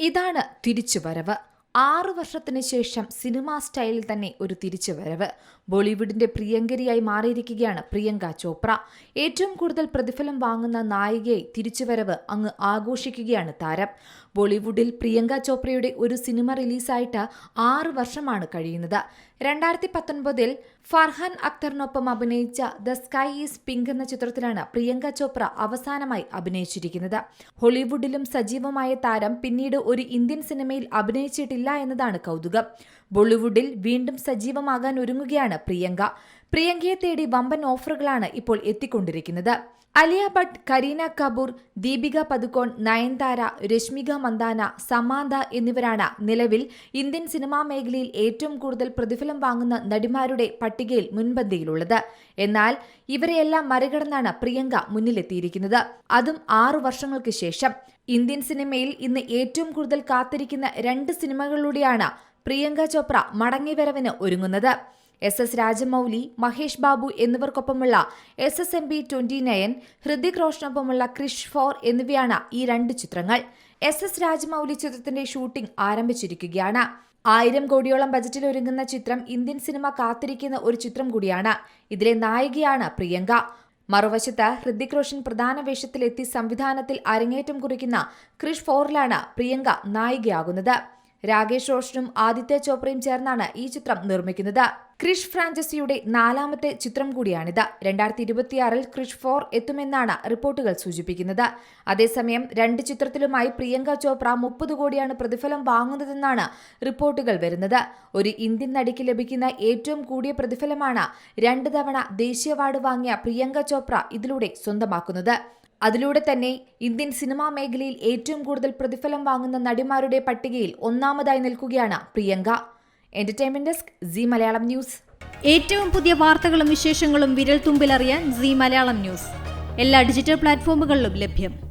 ഇതാണ് തിരിച്ചുവരവ്. ആറു വർഷത്തിന് ശേഷം സിനിമാ സ്റ്റൈലിൽ തന്നെ ഒരു തിരിച്ചുവരവ്. ബോളിവുഡിന്റെ പ്രിയങ്കരിയായി മാറിയിരിക്കുകയാണ് പ്രിയങ്ക ചോപ്ര. ഏറ്റവും കൂടുതൽ പ്രതിഫലം വാങ്ങുന്ന നായികയെ തിരിച്ചുവരവ് അങ്ങ് ആഘോഷിക്കുകയാണ് താരം. ബോളിവുഡിൽ പ്രിയങ്ക ചോപ്രയുടെ ഒരു സിനിമ റിലീസായിട്ട് ആറു വർഷമാണ് കഴിയുന്നത്. രണ്ടായിരത്തി പത്തൊൻപതിൽ ഫർഹാൻ അക്തറിനൊപ്പം അഭിനയിച്ച ദ സ്കൈ ഈസ് പിങ്ക് എന്ന ചിത്രത്തിലാണ് പ്രിയങ്ക ചോപ്ര അവസാനമായി അഭിനയിച്ചിരിക്കുന്നത്. ഹോളിവുഡിലും സജീവമായ താരം പിന്നീട് ഒരു ഇന്ത്യൻ സിനിമയിൽ അഭിനയിച്ചിട്ടില്ല എന്നതാണ് കൗതുകം. ബോളിവുഡിൽ വീണ്ടും സജീവമാകാൻ ഒരുങ്ങുകയാണ് പ്രിയങ്ക. പ്രിയങ്കയെ തേടി വമ്പൻ ഓഫറുകളാണ് ഇപ്പോൾ എത്തിക്കൊണ്ടിരിക്കുന്നത്. അലിയ ഭട്ട് കരീന കപൂർ ദീപിക പതുക്കോൺ നയൻതാര രശ്മിക മന്ദാന സമാന്ത എന്നിവരാണ് നിലവിൽ ഇന്ത്യൻ സിനിമാ മേഖലയിൽ ഏറ്റവും കൂടുതൽ പ്രതിഫലം വാങ്ങുന്ന നടിമാരുടെ പട്ടികയിൽ മുൻപന്തിയിലുള്ളത്. എന്നാൽ ഇവരെയെല്ലാം മറികടന്നാണ് പ്രിയങ്ക മുന്നിലെത്തിയിരിക്കുന്നത്. അതും ആറു വർഷങ്ങൾക്ക് ശേഷം. ഇന്ത്യൻ സിനിമയിൽ ഇന്ന് ഏറ്റവും കൂടുതൽ കാത്തിരിക്കുന്ന രണ്ട് സിനിമകളിലൂടെയാണ് പ്രിയങ്ക ചോപ്ര മടങ്ങിവരവിന് ഒരുങ്ങുന്നത്. S S Rajamouli Mahesh Babu എന്നിവർക്കൊപ്പമുള്ള S S M B twenty nine Hrithik റോഷനൊപ്പമുള്ള Krrish four എന്നിവയാണ് ഈ രണ്ട് ചിത്രങ്ങൾ. എസ് എസ് രാജമൌലി ചിത്രത്തിന്റെ ഷൂട്ടിംഗ് ആരംഭിച്ചിരിക്കുകയാണ്. ആയിരം കോടിയോളം ബജറ്റിൽ ഒരുങ്ങുന്ന ചിത്രം ഇന്ത്യൻ സിനിമ കാത്തിരിക്കുന്ന ഒരു ചിത്രം കൂടിയാണ്. ഇതിലെ നായികയാണ് പ്രിയങ്ക. മറുവശത്ത് ഹൃതിക് റോഷൻ പ്രധാന വേഷത്തിലെത്തി സംവിധാനത്തിൽ അരങ്ങേറ്റം കുറിക്കുന്ന ക്രിഷ് ഫോറിലാണ് പ്രിയങ്ക നായികയാകുന്നത്. രാകേഷ് റോഷനും ആദിത്യ ചോപ്രയും ചേർന്നാണ് ഈ ചിത്രം നിർമ്മിക്കുന്നത്. ക്രിഷ് ഫ്രാഞ്ചസിയുടെ നാലാമത്തെ ചിത്രം കൂടിയാണിത്. രണ്ടായിരത്തി ഇരുപത്തിയാറിൽ ക്രിഷ് ഫോർ എത്തുമെന്നാണ് റിപ്പോർട്ടുകൾ സൂചിപ്പിക്കുന്നത്. അതേസമയം രണ്ട് ചിത്രത്തിലുമായി പ്രിയങ്ക ചോപ്ര മുപ്പത് കോടിയാണ് പ്രതിഫലം വാങ്ങുന്നതെന്നാണ് റിപ്പോർട്ടുകൾ വരുന്നത്. ഒരു ഇന്ത്യൻ നടിക്ക് ലഭിക്കുന്ന ഏറ്റവും കൂടിയ പ്രതിഫലമാണ് രണ്ട് തവണ ദേശീയ അവാർഡ് വാങ്ങിയ പ്രിയങ്ക ചോപ്ര ഇതിലൂടെ സ്വന്തമാക്കുന്നത്. അതിലൂടെ തന്നെ ഇന്ത്യൻ സിനിമാ മേഖലയിൽ ഏറ്റവും കൂടുതൽ പ്രതിഫലം വാങ്ങുന്ന നടിമാരുടെ പട്ടികയിൽ ഒന്നാമതായി നിൽക്കുകയാണ് Priyanka. Entertainment desk Zee Malayalam news. ഏറ്റവും പുതിയ വാർത്തകളും വിശേഷങ്ങളും വിരൽ തുമ്പിലറിയാൻ സി മലയാളം ന്യൂസ്. എല്ലാ ഡിജിറ്റൽ പ്ലാറ്റ്ഫോമുകളിലും ലഭ്യം.